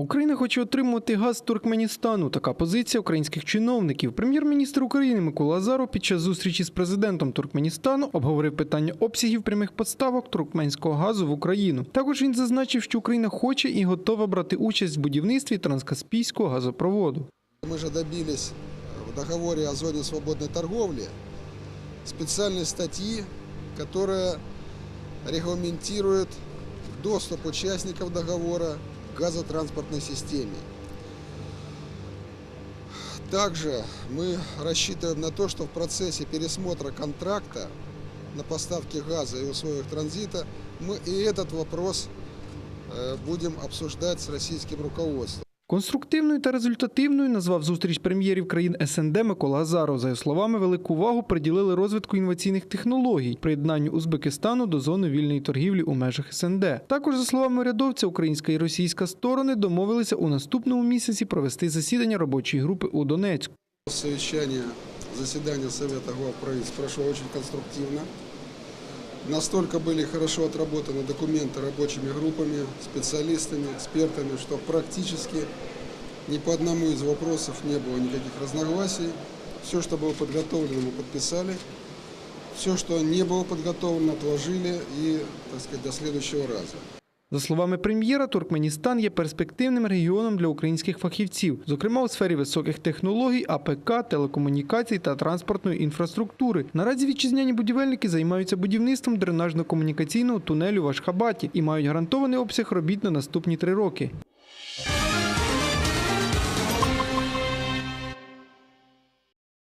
Україна хоче отримувати газ з Туркменістану. Така позиція українських чиновників. Прем'єр-міністр України Микола Азаров під час зустрічі з президентом Туркменістану обговорив питання обсягів прямих поставок туркменського газу в Україну. Також він зазначив, що Україна хоче і готова брати участь в будівництві транскаспійського газопроводу. Мы же добились в договоре о зоне свободной торговли специальной статьи, которая регламентирует доступ участников договора к газотранспортной системе. Также мы рассчитываем на то, что в процессе пересмотра контракта на поставки газа и условиях транзита мы и этот вопрос э, будем обсуждать с российским руководством. Конструктивною та результативною назвав зустріч прем'єрів країн СНД Микола Азаров. За його словами, велику увагу приділили розвитку інноваційних технологій, приєднанню Узбекистану до зони вільної торгівлі у межах СНД. Також, за словами урядовця, українська і російська сторони домовилися у наступному місяці провести засідання робочої групи у Донецьку. Совещание, заседание Совета глав правительств прошло очень конструктивно. Настолько были хорошо отработаны документы рабочими группами, специалистами, экспертами, что практически ни по одному из вопросов не было никаких разногласий. Все, что было подготовлено, мы подписали. Все, что не было подготовлено, отложили и, так сказать, до следующего раза. За словами прем'єра, Туркменістан є перспективним регіоном для українських фахівців, зокрема у сфері високих технологій, АПК, телекомунікацій та транспортної інфраструктури. Наразі вітчизняні будівельники займаються будівництвом дренажно-комунікаційного тунелю в Ашхабаті і мають гарантований обсяг робіт на наступні три роки.